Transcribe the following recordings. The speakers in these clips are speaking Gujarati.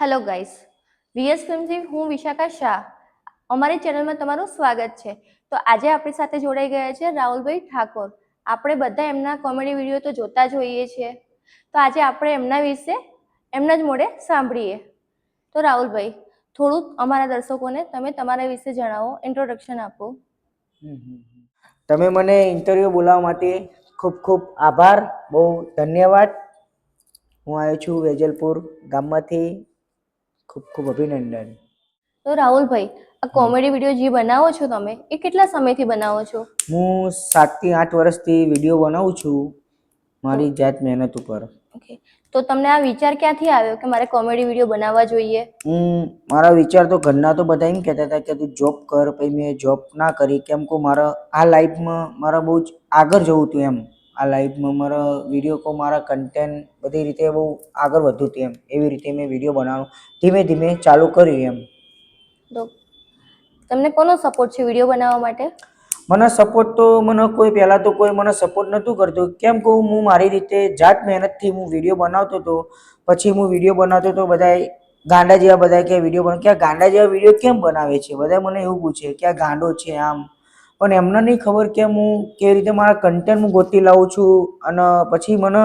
હેલો ગાઈસ વીએસ ફિલ્મથી હું વિશાખા શાહ. અમારી ચેનલમાં તમારું સ્વાગત છે. તો આજે આપણી સાથે જોડાઈ ગયા છે રાહુલભાઈ ઠાકોર. આપણે બધા એમના કોમેડી વીડિયો તો જોતા જ હોઈએ છીએ. તો આજે આપણે એમના વિશે એમના જ મોડે સાંભળીએ. તો રાહુલભાઈ, થોડુંક અમારા દર્શકોને તમે તમારા વિશે જણાવો ઇન્ટ્રોડક્શન આપો. તમે મને ઇન્ટરવ્યૂ બોલાવવા માટે ખૂબ ખૂબ આભાર, બહુ ધન્યવાદ. હું આવ્યો છું વેજલપુર ગામમાંથી. ખૂબ ખૂબ અભિનંદન. તો રાહુલભાઈ આ કોમેડી વીડિયો જે બનાવો છો તમે એ કેટલા સમયથી બનાવો છો? હું સાતથી આઠ વર્ષથી વીડિયો બનાવું છું મારી જાત મહેનત ઉપર. ઓકે. તો તમને આ વિચાર ક્યાંથી આવ્યો કે મારે કોમેડી વીડિયો બનાવવા જોઈએ? હું મારા વિચાર તો ઘરના તો બધા એમ કહેતા હતા કે તું જોબ કર પછી મેં જોબ ના કરી કેમ કે મારા આ લાઈફમાં મારા બહુ જ આગળ જવું હતું એમ. આ લાઈફમાં મારા વીડિયો કો મારા કન્ટેન્ટ બધી રીતે બહુ આગળ વધું હતું એમ. એવી રીતે મેં વીડિયો બનાવવાનું ધીમે ધીમે ચાલુ કર્યું એમ. તો તમને કોનો સપોર્ટ છે વીડિયો બનાવવા માટે? મને સપોર્ટ તો મને કોઈ પહેલાં તો કોઈ મને સપોર્ટ નહોતું કરતું. કેમ કે હું મારી રીતે જાત મહેનતથી હું વીડિયો બનાવતો હતો. પછી હું વીડિયો બનાવતો હતો બધાય ગાંડા જેવા બધા કે વીડિયો બના કે આ ગાંડા જેવા વીડિયો કેમ બનાવે છે? બધા મને એવું પૂછે કે આ ગાંડો છે આમ. પણ એમને નહીં ખબર કે હું કેવી રીતે મારા કન્ટેન્ટ હું ગોતી લાવું છું અને પછી મને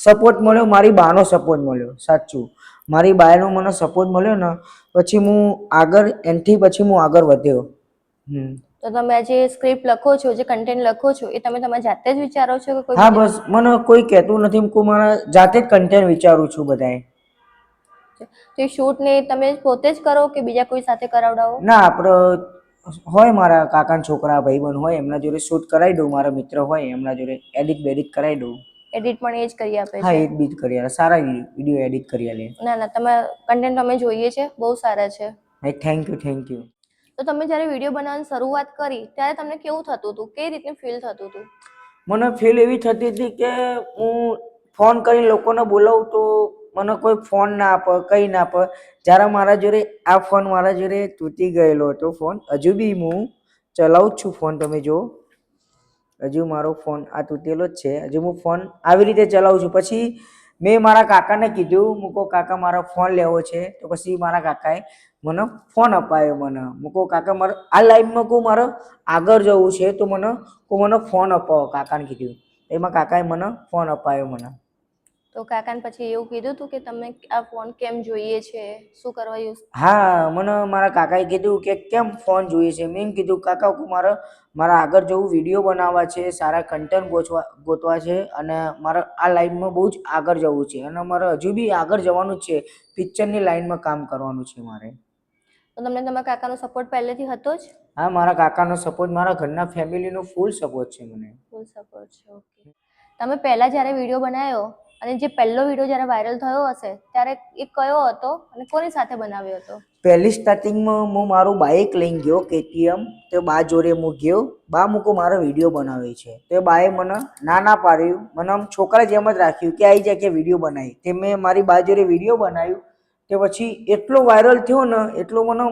સપોર્ટ મળ્યો મારી બાનો સપોર્ટ મળ્યો સાચું. મારી બાયનો મને સપોર્ટ મળ્યો ને પછી હું આગળ એનથી પછી હું આગળ વધ્યો. તો તમે જે સ્ક્રિપ્ટ લખો છો જે કન્ટેન્ટ લખો છો એ તમે તમારા જાતે જ વિચારો છો કે કોઈ હા બસ. મને કોઈ કહેતું નથી હું મારા જાતે જ કન્ટેન્ટ વિચારું છું બધાએ. તો શૂટ ને તમે પોતે જ કરો કે બીજા કોઈ સાથે કરાવડાવો? ના આપણે હોય મારા કાકાના છોકરા ભાઈબંધ હોય એમના જોડે શૂટ કરાવી દઉં મારા મિત્ર હોય એમના જોડે એડિટ બેડિટ કરાવી દઉં. એડિટ પણ એ જ કરી આપે હા એડ બીટ કરી આપે. સારા વીડિયો એડિટ કરી આપે. ના ના તમે કન્ટેન્ટ અમે જોઈએ છે બહુ સારા છે. થેન્ક યુ થેન્ક યુ તો તમે જ્યારે વીડિયો બનાવવાની શરૂઆત કરી ત્યારે તમને કેવું થતું હતું? કઈ રીતનું ફીલ થતું હતું? મને ફીલ એવી થતી હતી કે હું ફોન કરીને લોકોને બોલાવું તો મને કોઈ ફોન ના આપે, કંઈ ના આપે. જ્યારે મારા જોડે આ ફોન મારા જોડે તૂટી ગયેલો હતો ફોન, હજુ બી હું ચલાવું છું ફોન, તમે જુઓ. હજુ મારો ફોન આ તૂટેલો જ છે. હજુ હું ફોન આવી રીતે ચલાવું છું. પછી મેં મારા કાકાને કીધું, મૂકો કાકા, મારો ફોન લેવો છે. તો પછી મારા કાકાએ મને ફોન અપાયો મને. મૂકો કાકા, મારે આ લાઈફમાં કહું મારે આગળ જવું છે તો મને કહું મને ફોન અપાવો, કાકાને કીધું. એમાં કાકાએ મને ફોન અપાયો મને. તો કાકાને પછી એવું કીધું હતું કે તમે આ ફોન કેમ જોઈએ છે? શું કરવા યુઝ હા મને મારા કાકાએ કીધું કે કેમ ફોન જોઈએ છે? મેં કીધું કાકા મારે મારા આગળ જવું વીડિયો બનાવવા છે સારા કન્ટેન્ટ ગોતવા ગોતવા છે અને મારે આ લાઈનમાં બહુ જ આગળ જવું છે અને મારે હજુ બી આગળ જવાનું છે. પિક્ચરની લાઈનમાં કામ કરવાનું છે મારે. તો તમને તમારા કાકાનો સપોર્ટ પહેલેથી હતો જ? હા મારા કાકાનો સપોર્ટ મારા ઘરના ફેમિલીનો ફૂલ સપોર્ટ છે મને. ફૂલ સપોર્ટ છે ઓકે તમે પહેલા જ્યારે વીડિયો બનાવ્યો અને જે પહેલો વીડિયો જ્યારે વાયરલ થયો હશે, ત્યારે એ કયો હતો અને કોની સાથે બનાવ્યો હતો? પહેલી સ્ટાર્ટિંગમાં હું મારું બાઇક લઈને ગયો, કેટીએમ, તો બા જોડે હું ગયો. બા મૂકો મારો વીડિયો બનાવે છે. તે બાએ મને ના ના પાડ્યું. મને આમ છોકરા જેમ જ રાખ્યું કે આવી જાય કે વીડિયો બનાવી. તે મેં મારી બા જોડે વીડિયો બનાવ્યું. તે પછી એટલો વાયરલ થયો ને, એટલો મને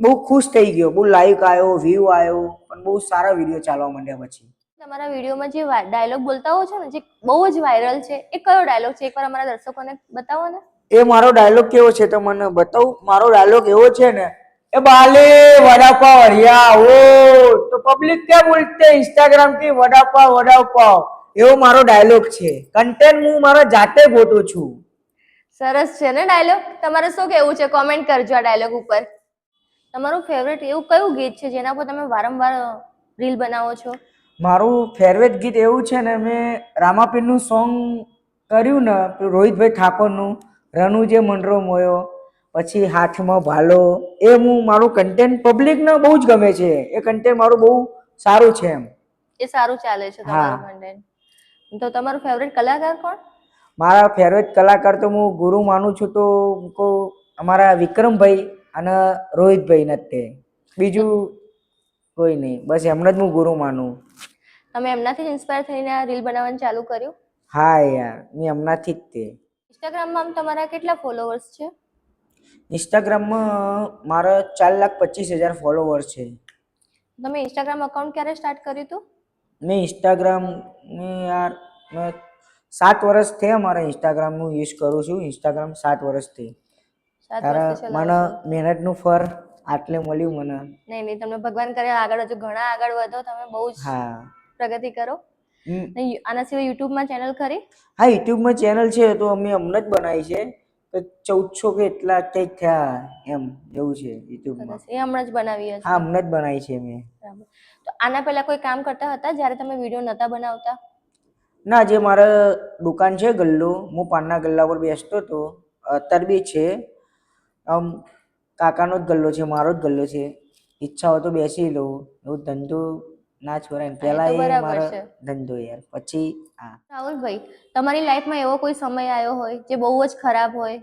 બહુ ખુશ થઈ ગયો. બહુ લાઈક આવ્યો વ્યૂ આવ્યો. પણ બહુ સારા વીડિયો ચાલવા માંડ્યા પછી. તમારા વિડીયોમાં જે ડાયલોગ બોલતા હો છો ને જે બહુ જ વાયરલ છે એ કયો ડાયલોગ છે? એકવાર અમારા દર્શકોને બતાવો ને એ મારો ડાયલોગ કેવો છે તો મને બતાવું? મારો ડાયલોગ એવો છે ને એ બાલે વડાપાવ હરિયા ઓ તો પબ્લિક ક્યાં બોલતે? ઇન્સ્ટાગ્રામ કે વડાપાવ વડાપાવ એવો મારો ડાયલોગ છે. કન્ટેન્ટ હું મારા જાતે ફોટો છું. સરસ છે ને ડાયલોગ તમારે શું કેવું છે? કોમેન્ટ કરજો આ ડાયલોગ ઉપર. તમારું ફેવરેટ એવું કયું ગીત છે જેના પર તમે વારંવાર રીલ બનાવો છો? મારું ફેવરેટ ગીત એવું છે ને મેં રામાપીરનું સોંગ કર્યું ને રોહિતભાઈ ઠાકોરનું રનુ જે મંડરો મોયો પછી હાથમાં ભાલો એ હું મારું કન્ટેન્ટ પબ્લિકને બહુ જ ગમે છે. એ કન્ટેન્ટ મારું બહુ સારું છે એમ. એ સારું ચાલે છે તમારું. કન્ટેન્ટ તો તમારું ફેવરેટ કલાકાર કોણ? મારા ફેવરેટ કલાકાર તો હું ગુરુ માનું છું તો અમારા વિક્રમભાઈ અને રોહિતભાઈ નથી બીજું કોઈ નહીં. બસ એમને જ હું ગુરુ માનું. તમે એમનાથી જ ઇન્સ્પાયર થઈને આ રીલ બનાવવાનું ચાલુ કર્યું? હા યાર મેં એમનાથી જ તે. ઇન્સ્ટાગ્રામમાં તમારા કેટલા ફોલોવર્સ છે? ઇન્સ્ટાગ્રામમાં મારા ચાર લાખ પચીસ હજાર ફોલોવર્સ છે. તમે ઇન્સ્ટાગ્રામ અકાઉન્ટ ક્યારે સ્ટાર્ટ કર્યું હતું? મેં ઇન્સ્ટાગ્રામ યાર મેં સાત વર્ષ થયા મારા ઇન્સ્ટાગ્રામનું યુઝ કરું છું. ઇન્સ્ટાગ્રામ સાત વર્ષથી મને મહેનતનું ફળ. આટલે મળ્યું મને. નહીં નહીં તમને ભગવાન કરે આગળ હજુ ઘણા આગળ વધો તમે બહુ જ હા. પ્રગતિ કરો. આના સિવાય યુટ્યુબમાં ચેનલ ખરી? હા યુટ્યુબમાં ચેનલ છે તો અમે હમણાં જ બનાવી છે. તો ચૌદસો કે એટલા કંઈક થયા એમ એવું છે યુટ્યુબમાં. એ હમણાં જ બનાવી હા હમણાં જ બનાવી છે મેં તો આના પહેલા કોઈ કામ કરતા હતા જ્યારે તમે વીડિયો નહોતા બનાવતા? ના જે મારે દુકાન છે ગલ્લો હું પાનના ગલ્લા પર બેસતો હતો અત્યારે બી છે. આમ કાકાનો જ ગલ્લો છે મારો જ ગલ્લો છે. ઈચ્છા હોય તો બેસી લઉં. એવું ધંધો ના છોરાય ને પહેલા એ મારો. ધંધો યાર. પછી આ. રાહુલભાઈ તમારી લાઈફમાં એવો કોઈ સમય આવ્યો હોય જે બહુ જ ખરાબ હોય?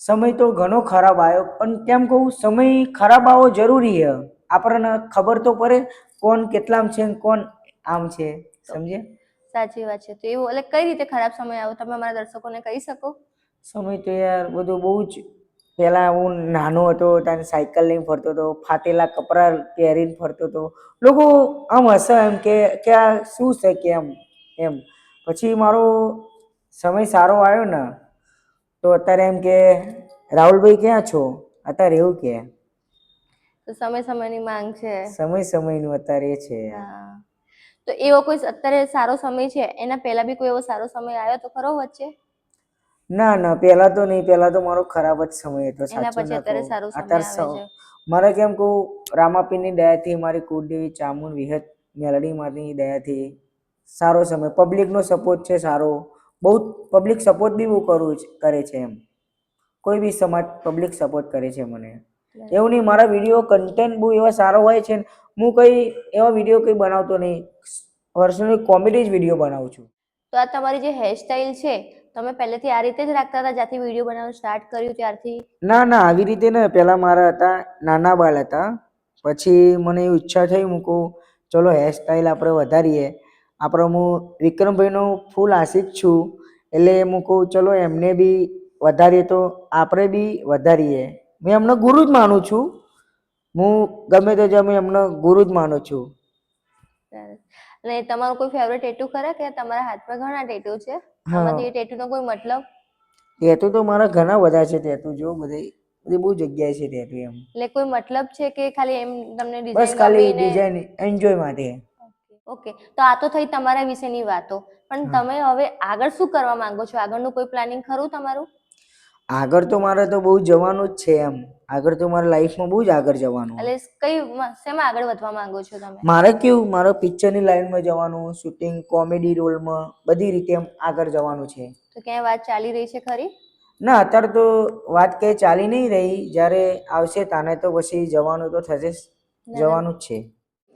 સમય તો ઘણો ખરાબ આવ્યો પણ કેમ કહું સમય ખરાબ આવવો જરૂરી છે આપણને ખબર તો પડે કોણ કેટલામ છે ને કોણ આમ છે. સમજે? સાચી વાત છે. તો એવું એટલે કઈ રીતે ખરાબ સમય આવ્યો તમે અમારા દર્શકોને કહી શકો? સમય તો યાર બધું બહુ જ પહેલાં હું નાનો હતો ત્યારે સાયકલ લઈને ફરતો હતો ફાટેલા કપડાં પહેરીને ફરતો હતો. લોકો આમ હશે એમ કે કે આ શું છે કે એમ એમ. પછી મારો સમય સારો આવ્યો ને તો અત્યારે એમ કે રાહુલભાઈ ક્યાં છો? અત્યારે એવું કે. સમય સમયની માંગ છે. સમય સમયનું અત્યારે છે. તો એવો કોઈ અત્યારે સારો સમય છે? એના પહેલા બી કોઈ એવો સારો સમય આવ્યો તો ખરો વચ્ચે? ના ના પહેલા તો નહીં પહેલા તો મારો ખરાબ જ સમય હતો સાચો ના અત્યારે. સારો મારે કેમ કહું રામાપીરની દયાથી મારી કુળદેવી ચામુંડ વિહત મેલડીમાંની દયાથી સારો સમય. પબ્લિકનો સપોર્ટ છે સારો. બહુ પબ્લિક સપોર્ટ બી બહુ કરું છે- કરે છે એમ. કોઈ બી સમાજ પબ્લિક સપોર્ટ કરે છે મને. એવું નહીં મારા વીડિયો કન્ટેન્ટ બહુ એવા સારો હોય છે હું કઈ એવા વીડિયો કંઈ બનાવતો નહીં. પર્સનલી કોમેડી જ વીડિયો બનાવું છું. તો આ તમારી જે હેરસ્ટાઈલ છે તમે પહેલેથી આ રીતે જ રાખતા હતા જ્યાંથી વીડિયો બનાવવાનું સ્ટાર્ટ કર્યું ત્યારથી? ના ના આવી રીતે ને. પહેલાં મારા હતા નાના બાલ હતા. પછી મને એવી ઈચ્છા થઈ મૂકો ચલો હેરસ્ટાઈલ આપણે વધારીએ. આપણે હું વિક્રમભાઈનો ફૂલ આશિક છું. એટલે હું કહું ચલો એમને બી વધારીએ તો આપણે બી વધારીએ. મેં એમને ગુરુ જ માનું છું. હું ગમે તે જમે એમને ગુરુ જ માનું છું. અને તમારું કોઈ ફેવરેટ ટેટુ ખરા કે તમારા હાથમાં ઘણા ટેટુ છે. આમાંથી એ ટેટુનો કોઈ મતલબ? ટેટુ તો મારા ઘણા બધા છે ટેટુ જો બધે બધી બહુ જગ્યાએ છે ટેટુ એમ. એટલે કોઈ મતલબ છે કે ખાલી એમ તમને બસ ડિઝાઇન ખાલી ડિઝાઇન એન્જોય માટે. ઓકે તો આ તો થઈ તમારા વિશેની વાતો. પણ તમે હવે આગળ શું કરવા માંગો છો? આગળનું કોઈ પ્લાનિંગ ખરું તમારું? આગળ તો મારે તો બહુ જવાનું જ છે એમ. આગળ તો મારે લાઈફમાં બહુ જ આગળ જવાનું. એટલે કઈ શેમાં આગળ વધવા માંગો છો તમે? મારે કેવું મારે પિક્ચરની લાઈનમાં જવાનું શૂટિંગ કોમેડી રોલમાં બધી રીતે એમ આગળ જવાનું છે. તો ક્યાંય વાત ચાલી રહી છે ખરી? ના અત્યારે તો વાત કંઈ ચાલી નહીં રહી. જ્યારે આવશે તાને તો પછી જવાનું તો થશે. જવાનું જ છે.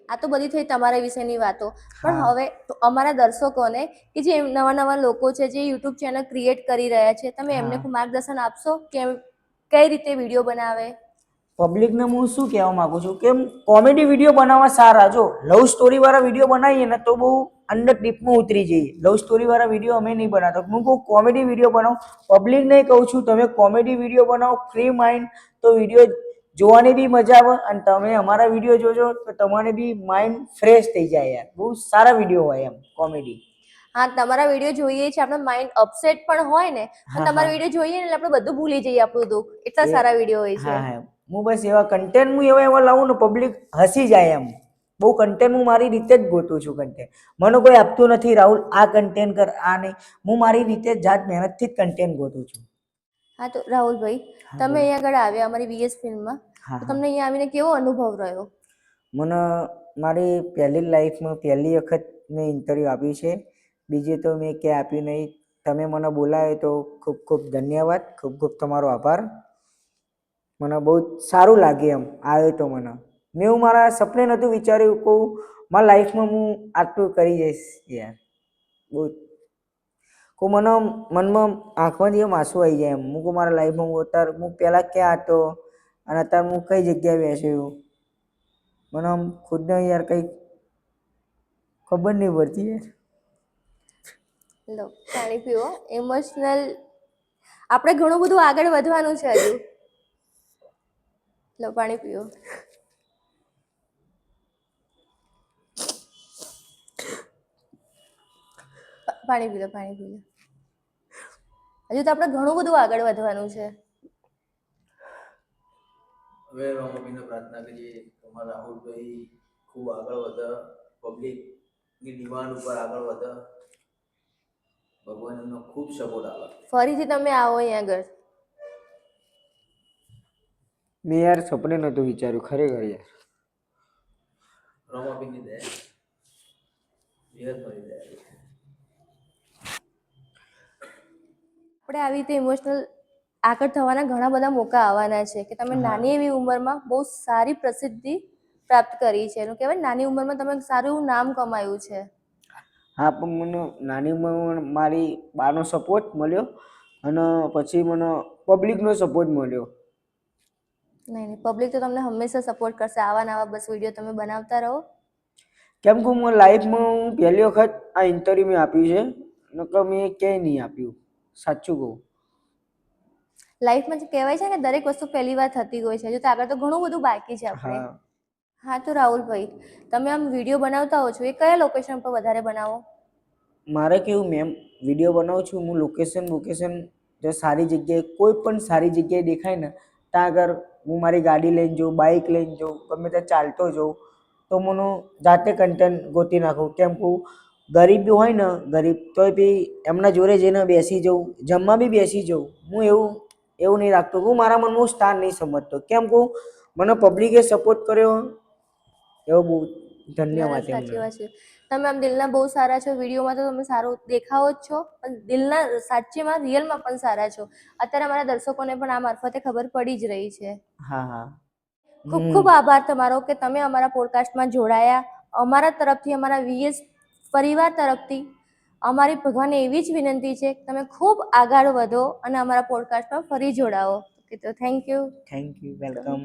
આ તો બધી થઈ તમારા વિશેની વાતો. પણ હવે અમારા દર્શકોને કે જે નવા નવા લોકો છે જે યુટ્યુબ ચેનલ ક્રિએટ કરી રહ્યા છે તમે એમને માર્ગદર્શન આપશો કે કઈ રીતે વીડિયો બનાવે? પબ્લિકને હું શું કહેવા માંગુ છું કે કોમેડી વીડિયો બનાવવા સારા. જો લવ સ્ટોરી વાળા વીડિયો બનાવીએ ને તો બહુ અંડર ડીપમાં ઉતરી જઈએ. લવ સ્ટોરી વાળા વીડિયો અમે નહીં બનાવતા. હું કહું કોમેડી વીડિયો બનાવો. પબ્લિકને કહું છું તમે કોમેડી વીડિયો બનાવો ફ્રી માઇન્ડ તો વીડિયો જોવાની બી મજા આવે અને તમે અમારા વીડિયો જોજો તો તમારે બી માઇન્ડ ફ્રેશ થઈ જાય યાર. બહુ સારા વીડિયો હોય એમ કોમેડી હા તમારા વીડિયો જોઈએ છે આપણો માઇન્ડ અપસેટ પણ હોય ને તો તમારા વીડિયો જોઈએ ને એટલે આપણે બધું ભૂલી જઈએ આપણું દુઃખ. એટલા સારા વીડિયો હોય છે. હા બસ એવા કન્ટેન્ટ હું એવા એવા લાવું ને પબ્લિક હસી જાય એમ. બહુ કન્ટેન્ટ હું મારી રીતે જ ગોતું છું કન્ટેન્ટ મને કોઈ આપતું નથી રાહુલ આ કન્ટેન્ટ કર આ નહીં. હું મારી રીતે જાત મહેનતથી જ કન્ટેન્ટ ગોતું છું. હા તો રાહુલભાઈ તમે. અહીંયા આગળ આવ્યા અમારી વીએસ ફિલ્મમાં તો તમને અહીંયા આવીને કેવો અનુભવ રહ્યો? મને મારી પહેલી લાઈફમાં પહેલી વખત મેં ઇન્ટરવ્યૂ આપ્યું છે. બીજે તો મેં ક્યાંય આપ્યું નહીં. તમે મને બોલાવ્યો તો ખૂબ ખૂબ ધન્યવાદ ખૂબ ખૂબ તમારો આભાર. મને બહુ સારું લાગે એમ આવ્યો તો મને. મેં હું મારા સપને નહોતું વિચાર્યું કહું મારા લાઈફમાં હું આટલું કરી જઈશ યાર. બહુ કહું મને મનમાં આંખમાંથી એમ આંસુ આવી જાય એમ. હું મારા લાઈફમાં હું અત્યારે, હું પહેલાં ક્યાં હતો અને અત્યારે હું કઈ જગ્યાએ બેસ્યો મને આમ ખુદને યાર કંઈક ખબર નહીં પડતી યાર. લો, પાણી પીવો ઇમોશનલ આપણે ઘણું બધું આગળ વધવાનું છે હજુ. લો, પાણી પીવો પાણી પી લો પાણી પી લો હજુ તો આપણે ઘણું બધું આગળ વધવાનું છે. હવે મમ્મીને પ્રાર્થના કરીએ તમારા રાહુલભાઈ ખૂબ આગળ વધે પબ્લિકની ડિમાન્ડ ઉપર આગળ વધે. ભગવાન એમનો ખૂબ સપોર્ટ આવે ફરીથી તમે આવો અહીંયા આગળ. મેં યાર સપને નહોતું વિચાર્યું ખરેખર યાર. રમાબીની દયા. મળી દયા. આપણે આવી રીતે ઇમોશનલ આગળ થવાના ઘણા બધા મોકા આવવાના છે કે તમે નાની એવી ઉંમરમાં બહુ સારી પ્રસિદ્ધિ પ્રાપ્ત કરી છે. એનું કહેવાય નાની ઉંમરમાં તમે સારું એવું નામ કમાયું છે. હા પણ મને નાની ઉંમરમાં મારી બાનો સપોર્ટ મળ્યો અને પછી મને પબ્લિકનો સપોર્ટ મળ્યો. નહીં નહીં પબ્લિક તો તમને હંમેશા સપોર્ટ કરશે. આવા નવા બસ વીડિયો તમે બનાવતા રહો. કેમ કે હું લાઈફમાં હું પહેલી વખત આ ઇન્ટરવ્યૂ મેં આપ્યું છે. નકર મેં ક્યાંય નહીં આપ્યું. સાચું કહું. લાઈફમાં જે કહેવાય છે ને દરેક વસ્તુ પહેલી વાર થતી હોય છે. જો તો આગળ તો ઘણું બધું બાકી છે આપણે. હા. તો રાહુલભાઈ તમે આમ વીડિયો બનાવતા હો છો એ કયા લોકેશન પર વધારે બનાવો? મારે કેવું મેમ વીડિયો બનાવું છું હું લોકેશન લોકેશન જો સારી જગ્યાએ કોઈ પણ સારી જગ્યાએ દેખાય ને ત્યાં આગળ હું મારી ગાડી લઈને જાઉં બાઇક લઈને જાઉં ગમે ત્યાં ચાલતો જાઉં તો મને જાતે કન્ટેન્ટ ગોતી નાખું. કેમ કે ગરીબ બી હોય ને ગરીબ તોય બી એમના જોડે જઈને બેસી જાઉં જમવા બી બેસી જાઉં. હું એવું એવું નહીં રાખતો. હું મારા મનમાં હું સ્થાન નહીં સમજતો. કેમ કહું? મને પબ્લિકે સપોર્ટ કર્યો. એવો બહુ ધન્યવાદ સાચી વાત છે. તમે આમ દિલના બહુ સારા છો વિડીયોમાં તો તમે સારો દેખાવો જ છો પણ દિલના સાચીમાં રિયલમાં પણ સારા છો. અત્યારે અમારા દર્શકોને પણ આ મારફતે ખબર પડી જ રહી છે. હા હા. ખૂબ ખૂબ આભાર તમારો કે તમે અમારા પોડકાસ્ટમાં જોડાયા. અમારા તરફથી અમારા વીએસ પરિવાર તરફથી અમારી ભગવાનને એવી જ વિનંતી છે, તમે ખૂબ આગળ વધો અને અમારા પોડકાસ્ટમાં ફરી જોડાઓ. ઓકે તો thank you thank you welcome